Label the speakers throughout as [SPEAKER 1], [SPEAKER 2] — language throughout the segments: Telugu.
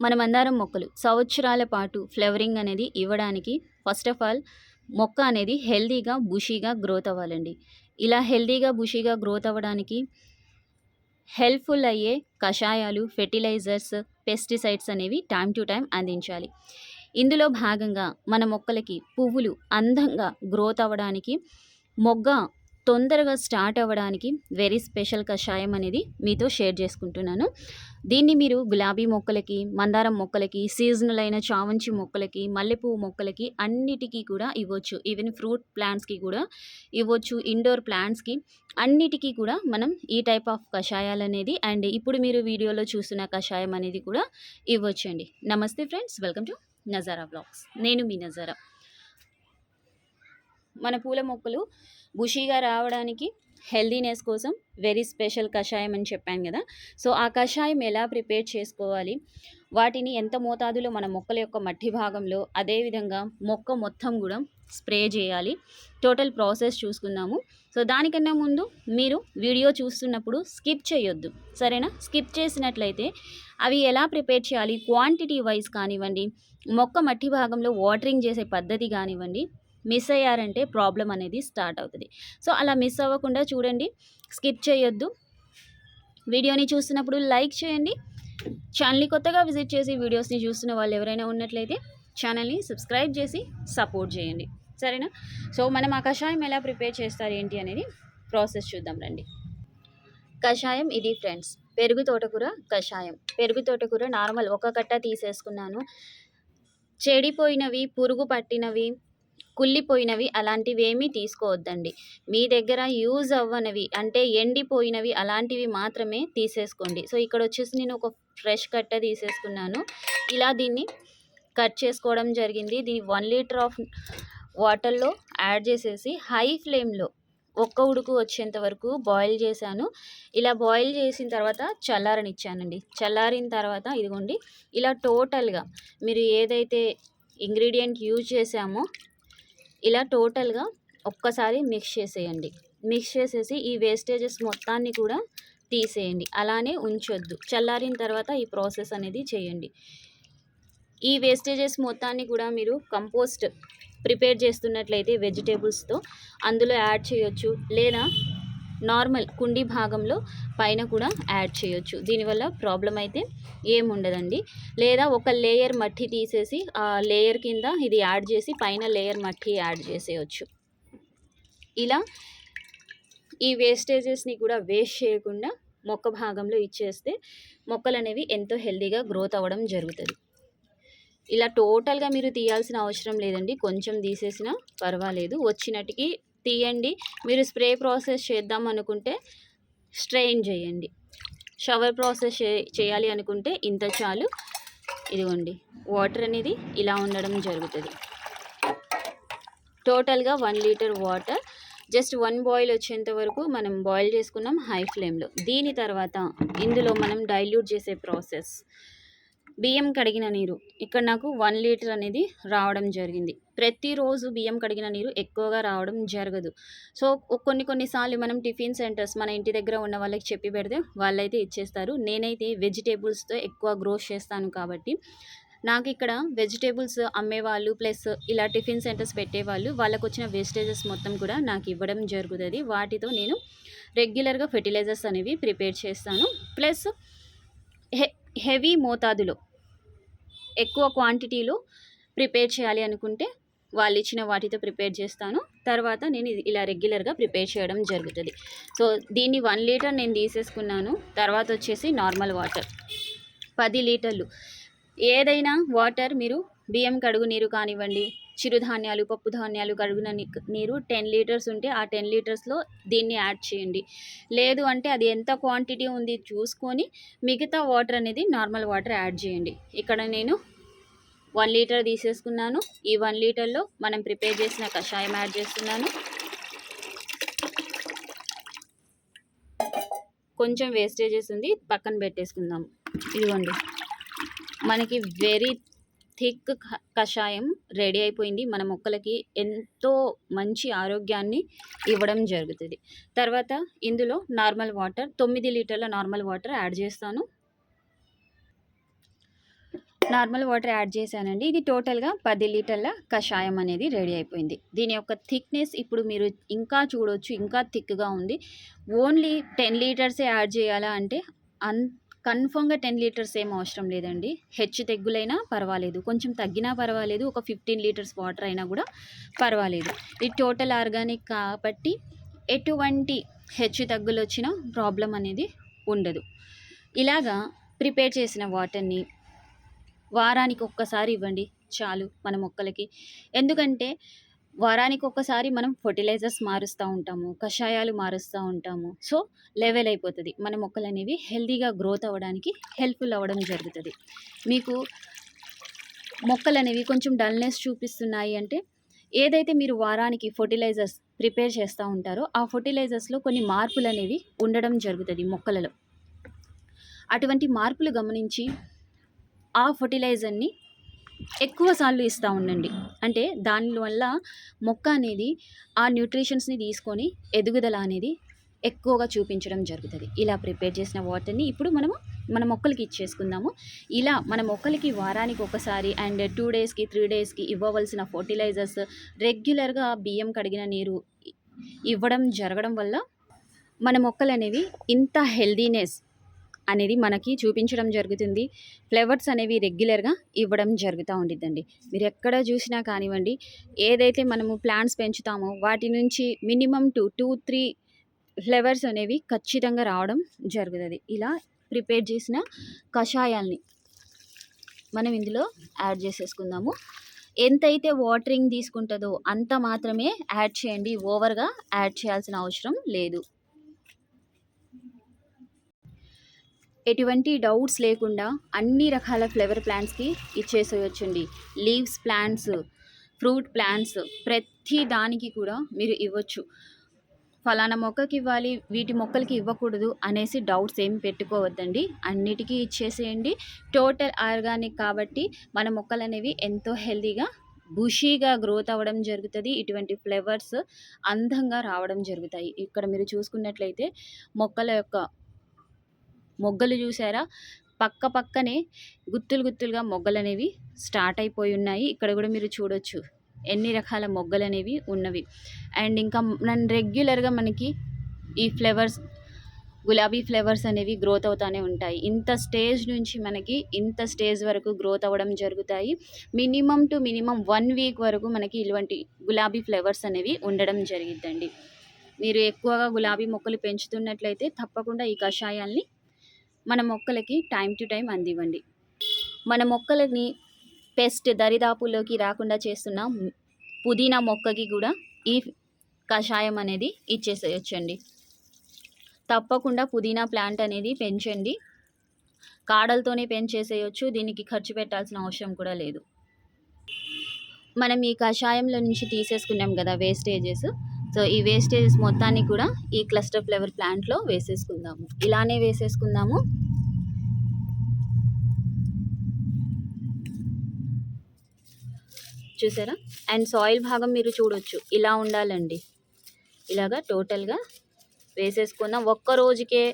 [SPEAKER 1] మన మందారం మొక్కలు. సంవత్సరాల పాటు ఫ్లవరింగ్ అనేది ఇవ్వడానికి ఫస్ట్ ఆఫ్ ఆల్ మొక్క అనేది హెల్తీగా బుషీగా గ్రోత్ అవ్వాలండి. ఇలా హెల్తీగా బుషీగా గ్రోత్ అవ్వడానికి హెల్ప్ఫుల్ అయ్యే కషాయాలు ఫెర్టిలైజర్స్ పెస్టిసైడ్స్ అనేవి టైం టు టైం అందించాలి. ఇందులో భాగంగా మన మొక్కలకి పువ్వులు అందంగా గ్రోత్ అవ్వడానికి మొగ్గ తొందరగా స్టార్ట్ అవ్వడానికి వెరీ స్పెషల్ కషాయం అనేది మీతో షేర్ చేసుకుంటున్నాను. దీన్ని మీరు గులాబీ మొక్కలకి మందారం మొక్కలకి సీజనల్ అయిన చామంచి మొక్కలకి మల్లెపువ్వు మొక్కలకి అన్నిటికీ కూడా ఇవ్వచ్చు. ఈవెన్ ఫ్రూట్ ప్లాంట్స్కి కూడా ఇవ్వచ్చు. ఇండోర్ ప్లాంట్స్కి అన్నిటికీ కూడా మనం ఈ టైప్ ఆఫ్ కషాయాలు అనేది అండ్ ఇప్పుడు మీరు వీడియోలో చూస్తున్న కషాయం అనేది కూడా ఇవ్వచ్చండి. నమస్తే friends welcome to Nazara blogs నేను మీ నజారా మన పూల మొక్కలు బుషీగా రావడానికి హెల్దీనెస్ కోసం వెరీ స్పెషల్ కషాయం అని చెప్పాను కదా. సో ఆ కషాయం ఎలా ప్రిపేర్ చేసుకోవాలి? వాటిని ఎంత మోతాదులో మన మొక్కల యొక్క మట్టి భాగంలో అదేవిధంగా మొక్క మొత్తం కూడా స్ప్రే చేయాలి. టోటల్ ప్రాసెస్ చూసుకుందాము. సో దానికన్నా ముందు మీరు వీడియో చూస్తున్నప్పుడు స్కిప్ చేయొద్దు. సరేనా? స్కిప్ చేసినట్లయితే అవి ఎలా ప్రిపేర్ చేయాలి? క్వాంటిటీ వైజ్ కానివ్వండి మొక్క మట్టి భాగంలో వాటరింగ్ చేసే పద్ధతి కానివ్వండి మిస్ అయ్యారంటే ప్రాబ్లం అనేది స్టార్ట్ అవుతుంది. సో అలా మిస్ అవ్వకుండా చూడండి. స్కిప్ చేయొద్దు. వీడియోని చూస్తున్నప్పుడు లైక్ చేయండి. ఛానల్ని కొత్తగా విజిట్ చేసి వీడియోస్ని చూస్తున్న వాళ్ళు ఎవరైనా ఉన్నట్లయితే ఛానల్ని సబ్స్క్రైబ్ చేసి సపోర్ట్ చేయండి. సరేనా? సో మనం ఆ కషాయం ఎలా ప్రిపేర్ చేస్తారు ఏంటి అనేది ప్రాసెస్ చూద్దాం రండి. కషాయం ఇది ఫ్రెండ్స్. పెరుగు తోటకూర కషాయం. పెరుగు తోటకూర నార్మల్ ఒక కట్ట తీసేసుకున్నాను. చెడిపోయినవి పురుగు పట్టినవి కుళ్ళిపోయినవి అలాంటివేమీ తీసుకోవద్దండి. మీ దగ్గర యూజ్ అవ్వనవి అంటే ఎండిపోయినవి అలాంటివి మాత్రమే తీసేసుకోండి. సో ఇక్కడ వచ్చేసి నేను ఒక ఫ్రెష్ కట్ట తీసేసుకున్నాను. ఇలా దీన్ని కట్ చేసుకోవడం జరిగింది. దీన్ని వన్ లీటర్ ఆఫ్ వాటర్లో యాడ్ చేసేసి హై ఫ్లేమ్లో ఒక్క ఉడుకు వచ్చేంత వరకు బాయిల్ చేశాను. ఇలా బాయిల్ చేసిన తర్వాత చల్లారనిచ్చానండి. చల్లారిన తర్వాత ఇదిగోండి ఇలా టోటల్గా మీరు ఏదైతే ఇంగ్రీడియంట్ యూజ్ చేసామో ఇలా టోటల్గా ఒక్కసారి మిక్స్ చేసేయండి. మిక్స్ చేసేసి ఈ వేస్టేజెస్ మొత్తాన్ని కూడా తీసేయండి. అలానే ఉంచొద్దు. చల్లారిన తర్వాత ఈ ప్రాసెస్ అనేది చేయండి. ఈ వేస్టేజెస్ మొత్తాన్ని కూడా మీరు కంపోస్ట్ ప్రిపేర్ చేస్తున్నట్లయితే వెజిటేబుల్స్తో అందులో యాడ్ చేయొచ్చు. లేదా నార్మల్ కుండీ భాగంలో పైన కూడా యాడ్ చేయొచ్చు. దీనివల్ల ప్రాబ్లం అయితే ఏముండదండి. లేదా ఒక లేయర్ మట్టి తీసేసి ఆ లేయర్ కింద ఇది యాడ్ చేసి పైన లేయర్ మట్టి యాడ్ చేసేయచ్చు. ఇలా ఈ వేస్టేజెస్ని కూడా వేస్ట్ చేయకుండా మొక్క భాగంలో ఇచ్చేస్తే మొక్కలు అనేవి ఎంతో హెల్తీగా గ్రోత్ అవ్వడం జరుగుతుంది. ఇలా టోటల్గా మీరు తీయాల్సిన అవసరం లేదండి. కొంచెం తీసేసినా పర్వాలేదు. వచ్చినట్టుకి తీయండి. మీరు స్ప్రే ప్రాసెస్ చేద్దాం అనుకుంటే స్ట్రెయిన్ చేయండి. షవర్ ప్రాసెస్ చేయాలి అనుకుంటే ఇంత చాలు. ఇదిగోండి వాటర్ అనేది ఇలా ఉండడం జరుగుతుంది. టోటల్గా one litre water just one boil వచ్చేంత వరకు మనం బాయిల్ చేసుకున్నాం హై ఫ్లేమ్లో. దీని తర్వాత ఇందులో మనం డైల్యూట్ చేసే ప్రాసెస్. బియ్యం కడిగిన నీరు. ఇక్కడ నాకు వన్ లీటర్ అనేది రావడం జరిగింది. ప్రతిరోజు బియ్యం కడిగిన నీరు ఎక్కువగా రావడం జరగదు. సో కొన్ని కొన్నిసార్లు మనం టిఫిన్ సెంటర్స్ మన ఇంటి దగ్గర ఉన్న వాళ్ళకి చెప్పి పెడితే వాళ్ళైతే ఇచ్చేస్తారు. నేనైతే వెజిటేబుల్స్తో ఎక్కువ గ్రోస్ చేస్తాను కాబట్టి నాకు ఇక్కడ వెజిటేబుల్స్ అమ్మేవాళ్ళు ప్లస్ ఇలా టిఫిన్ సెంటర్స్ పెట్టేవాళ్ళు వాళ్ళకు వచ్చిన వేస్టేజెస్ మొత్తం కూడా నాకు ఇవ్వడం జరుగుతుంది. వాటితో నేను రెగ్యులర్గా ఫెర్టిలైజర్స్ అనేవి ప్రిపేర్ చేస్తాను. ప్లస్ హె హెవీ మోతాదులో ఎక్కువ క్వాంటిటీలో ప్రిపేర్ చేయాలి అనుకుంటే వాళ్ళు ఇచ్చిన వాటితో ప్రిపేర్ చేస్తాను. తర్వాత నేను ఇలా రెగ్యులర్గా ప్రిపేర్ చేయడం జరుగుతుంది. సో దీన్ని వన్ లీటర్ నేను తీసేసుకున్నాను. తర్వాత వచ్చేసి నార్మల్ వాటర్ పది లీటర్లు. ఏదైనా వాటర్ మీరు బియ్యం కడుగు నీరు కానివ్వండి చిరుధాన్యాలు పప్పు ధాన్యాలు కడుగున నీరు టెన్ లీటర్స్ ఉంటే ఆ టెన్ లీటర్స్లో దీన్ని యాడ్ చేయండి. లేదు అంటే అది ఎంత క్వాంటిటీ ఉంది చూసుకొని మిగతా వాటర్ అనేది నార్మల్ వాటర్ యాడ్ చేయండి. ఇక్కడ నేను వన్ లీటర్ తీసేసుకున్నాను. ఈ వన్ లీటర్లో మనం ప్రిపేర్ చేసిన కషాయం యాడ్ చేస్తున్నాను. కొంచెం వేస్టేజెస్ ఉంది పక్కన పెట్టేసుకుందాం. ఇదిగోండి. మనకి వెరీ థిక్ కషాయం రెడీ అయిపోయింది. మన మొక్కలకి ఎంతో మంచి ఆరోగ్యాన్ని ఇవ్వడం జరుగుతుంది. తర్వాత ఇందులో నార్మల్ వాటర్ తొమ్మిది లీటర్ల నార్మల్ వాటర్ యాడ్ చేస్తాను. నార్మల్ వాటర్ యాడ్ చేశానండి. ఇది టోటల్గా పది లీటర్ల కషాయం అనేది రెడీ అయిపోయింది. దీని యొక్క థిక్నెస్ ఇప్పుడు మీరు ఇంకా చూడొచ్చు. ఇంకా థిక్గా ఉంది. ఓన్లీ టెన్ లీటర్సే యాడ్ చేయాలా అంటే అన్ కన్ఫామ్గా టెన్ లీటర్స్ ఏం అవసరం లేదండి. హెచ్చు తెగ్గులైనా పర్వాలేదు. కొంచెం తగ్గినా పర్వాలేదు. ఒక ఫిఫ్టీన్ లీటర్స్ వాటర్ అయినా కూడా పర్వాలేదు. ఇది టోటల్ ఆర్గానిక్ కాబట్టి ఎటువంటి హెచ్చు తగ్గులు వచ్చినా ప్రాబ్లం అనేది ఉండదు. ఇలాగా ప్రిపేర్ చేసిన వాటర్ని వారానికి ఒక్కసారి ఇవ్వండి. చాలు మన మొక్కలకి. ఎందుకంటే వారానికి ఒక్కసారి మనం ఫర్టిలైజర్స్ మారుస్తూ ఉంటాము కషాయాలు మారుస్తూ ఉంటాము. సో లెవెల్ అయిపోతుంది. మన మొక్కలు అనేవి హెల్తీగా గ్రోత్ అవ్వడానికి హెల్ప్ఫుల్ అవ్వడం జరుగుతుంది. మీకు మొక్కలు అనేవి కొంచెం డల్నెస్ చూపిస్తున్నాయి అంటే ఏదైతే మీరు వారానికి ఫర్టిలైజర్స్ ప్రిపేర్ చేస్తూ ఉంటారో ఆ ఫర్టిలైజర్స్లో కొన్ని మార్పులు అనేవి ఉండడం జరుగుతుంది మొక్కలలో. అటువంటి మార్పులు గమనించి ఆ ఫర్టిలైజర్ని ఎక్కువ సార్లు ఇస్తూ ఉండండి. అంటే దానివల్ల మొక్క అనేది ఆ న్యూట్రిషన్స్ని తీసుకొని ఎదుగుదల అనేది ఎక్కువగా చూపించడం జరుగుతుంది. ఇలా ప్రిపేర్ చేసిన వాటర్ని ఇప్పుడు మనము మన మొక్కలకి ఇచ్చేసుకుందాము. ఇలా మన మొక్కలకి వారానికి ఒకసారి అండ్ టూ డేస్కి త్రీ డేస్కి ఇవ్వవలసిన ఫర్టిలైజర్స్ రెగ్యులర్గా బియ్యం కడిగిన నీరు ఇవ్వడం జరగడం వల్ల మన మొక్కలు అనేవి ఇంత హెల్దీనెస్ అనేది మనకి చూపించడం జరుగుతుంది. ఫ్లేవర్స్ అనేవి రెగ్యులర్గా ఇవ్వడం జరుగుతూ ఉండిద్దండి. మీరు ఎక్కడ చూసినా కానివ్వండి ఏదైతే మనము ప్లాంట్స్ పెంచుతామో వాటి నుంచి minimum to two three flowers అనేవి ఖచ్చితంగా రావడం జరుగుతుంది. ఇలా ప్రిపేర్ చేసిన కషాయాల్ని మనం ఇందులో యాడ్ చేసేసుకుందాము. ఎంతైతే వాటరింగ్ తీసుకుంటుందో అంత మాత్రమే యాడ్ చేయండి. ఓవర్గా యాడ్ చేయాల్సిన అవసరం లేదు. ఎటువంటి డౌట్స్ లేకుండా అన్ని రకాల ఫ్లవర్ ప్లాంట్స్కి ఇచ్చేసేయచ్చండి. లీవ్స్ ప్లాంట్స్ ఫ్రూట్ ప్లాంట్స్ ప్రతి దానికి కూడా మీరు ఇవ్వచ్చు. ఫలానా మొక్కకి ఇవ్వాలి వీటి మొక్కలకి ఇవ్వకూడదు అనేసి డౌట్స్ ఏమి పెట్టుకోవద్దండి. అన్నిటికీ ఇచ్చేసేయండి. టోటల్ ఆర్గానిక్ కాబట్టి మన మొక్కలు అనేవి ఎంతో హెల్తీగా బుషీగా గ్రోత్ అవ్వడం జరుగుతుంది. ఇటువంటి ఫ్లవర్స్ అందంగా రావడం జరుగుతాయి. ఇక్కడ మీరు చూసుకున్నట్లయితే మొక్కల యొక్క మొగ్గలు చూసారా? పక్క పక్కనే గుత్తులు గుత్తులుగా మొగ్గలు అనేవి స్టార్ట్ అయిపోయి ఉన్నాయి. ఇక్కడ కూడా మీరు చూడొచ్చు ఎన్ని రకాల మొగ్గలు అనేవి ఉన్నవి. అండ్ ఇంకా నన్ను రెగ్యులర్గా మనకి ఈ ఫ్లేవర్స్ గులాబీ ఫ్లేవర్స్ అనేవి గ్రోత్ అవుతూనే ఉంటాయి. ఇంత స్టేజ్ నుంచి మనకి ఇంత స్టేజ్ వరకు గ్రోత్ అవ్వడం జరుగుతాయి. Minimum two minimum one week వరకు మనకి ఇటువంటి గులాబీ ఫ్లేవర్స్ అనేవి ఉండడం జరిగిద్దండి. మీరు ఎక్కువగా గులాబీ మొక్కలు పెంచుతున్నట్లయితే తప్పకుండా ఈ కషాయాల్ని మన మొక్కలకి టైం టు టైం అందివ్వండి. మన మొక్కలని పెస్ట్ దరిదాపుల్లోకి రాకుండా చేస్తున్న పుదీనా మొక్కకి కూడా ఈ కషాయం అనేది ఇచ్చేసేయచ్చండి. తప్పకుండా పుదీనా ప్లాంట్ అనేది పెంచండి. కాడలతోనే పెంచేసేయచ్చు దీనికి ఖర్చు పెట్టాల్సిన అవసరం కూడా లేదు. మనం ఈ కషాయంలో నుంచి తీసేసుకున్నాం కదా వేస్టేజెస్. సో ఈ వేస్టేజెస్ మొత్తాన్ని కూడా ఈ క్లస్టర్ ఫ్లవర్ ప్లాంట్లో వేసేసుకుందాము. ఇలానే వేసేసుకుందాము. చూసారా? అండ్ సాయిల్ భాగం మీరు చూడొచ్చు. ఇలా ఉండాలండి. ఇలాగా టోటల్గా వేసేసుకుందాం. ఒక్క రోజుకే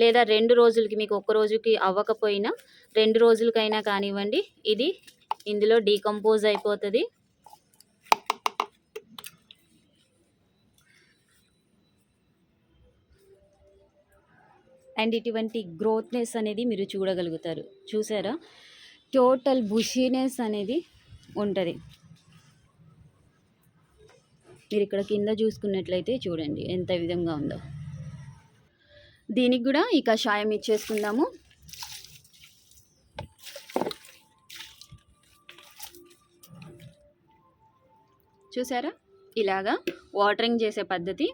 [SPEAKER 1] లేదా రెండు రోజులకి మీకు ఒక్క రోజుకి అవ్వకపోయినా రెండు రోజులకైనా కానివ్వండి ఇది ఇందులో డీకంపోజ్ అయిపోతుంది. అండ్ ఇటువంటి గ్రోత్నెస్ అనేది మీరు చూడగలుగుతారు. చూసారా? టోటల్ బుషీనెస్ అనేది ఉంటుంది. మీరు ఇక్కడ కింద చూసుకున్నట్లయితే చూడండి ఎంత విధంగా ఉందో. దీనికి కూడా ఈ కషాయం ఇచ్చేసుకుందాము. చూసారా? ఇలాగా వాటరింగ్ చేసే పద్ధతి.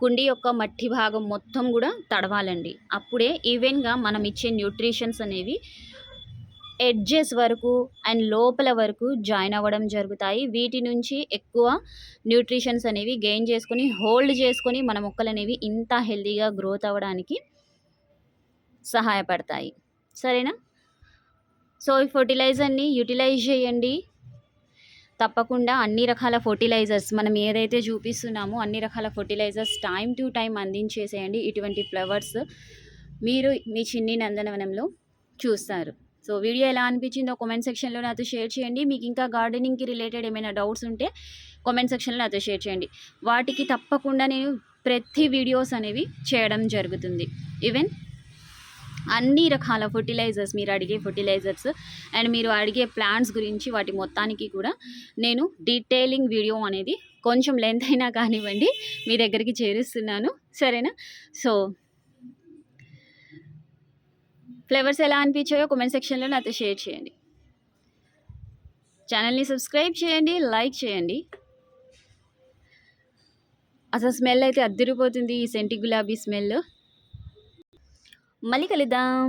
[SPEAKER 1] కుండీ యొక్క మట్టి భాగం మొత్తం కూడా తడవాలండి. అప్పుడే ఈవెన్గా మనం ఇచ్చే న్యూట్రిషన్స్ అనేవి ఎడ్జెస్ వరకు అండ్ లోపల వరకు జాయిన్ అవ్వడం జరుగుతాయి. వీటి నుంచి ఎక్కువ న్యూట్రిషన్స్ అనేవి గెయిన్ చేసుకొని హోల్డ్ చేసుకొని మన మొక్కలు అనేవి ఇంత హెల్తీగా గ్రోత్ అవ్వడానికి సహాయపడతాయి. సరేనా? సో ఈ ఫర్టిలైజర్ని యూటిలైజ్ చేయండి. తప్పకుండా అన్ని రకాల ఫర్టిలైజర్స్ మనం ఏదైతే చూపిస్తున్నామో అన్ని రకాల ఫర్టిలైజర్స్ టైం టు టైం అందించేసేయండి. ఇటువంటి ఫ్లవర్స్ మీరు మీ చిన్ని నందనవనంలో చూస్తారు. సో వీడియో ఎలా అనిపించిందో కామెంట్ సెక్షన్లో నాతో షేర్ చేయండి. మీకు ఇంకా గార్డెనింగ్కి రిలేటెడ్ ఏమైనా డౌట్స్ ఉంటే కామెంట్ సెక్షన్లో నాతో షేర్ చేయండి. వాటికి తప్పకుండా నేను ప్రతి వీడియోస్ అనేవి చేయడం జరుగుతుంది. ఈవెన్ అన్ని రకాల ఫర్టిలైజర్స్ మీరు అడిగే ఫర్టిలైజర్స్ అండ్ మీరు అడిగే ప్లాంట్స్ గురించి వాటి మొత్తానికి కూడా నేను డీటెయిలింగ్ వీడియో అనేది కొంచెం లెంత్ అయినా కానివ్వండి మీ దగ్గరికి చేరుస్తున్నాను. సరేనా? సో ఫ్లేవర్స్ ఎలా అనిపించాయో కామెంట్ సెక్షన్లో నాతో షేర్ చేయండి. ఛానల్ని సబ్స్క్రైబ్ చేయండి లైక్ చేయండి. అసలు స్మెల్ అయితే అద్దరిపోతుంది ఈ సెంటి గులాబీ స్మెల్ మళ్ళీ కలుద్దాం.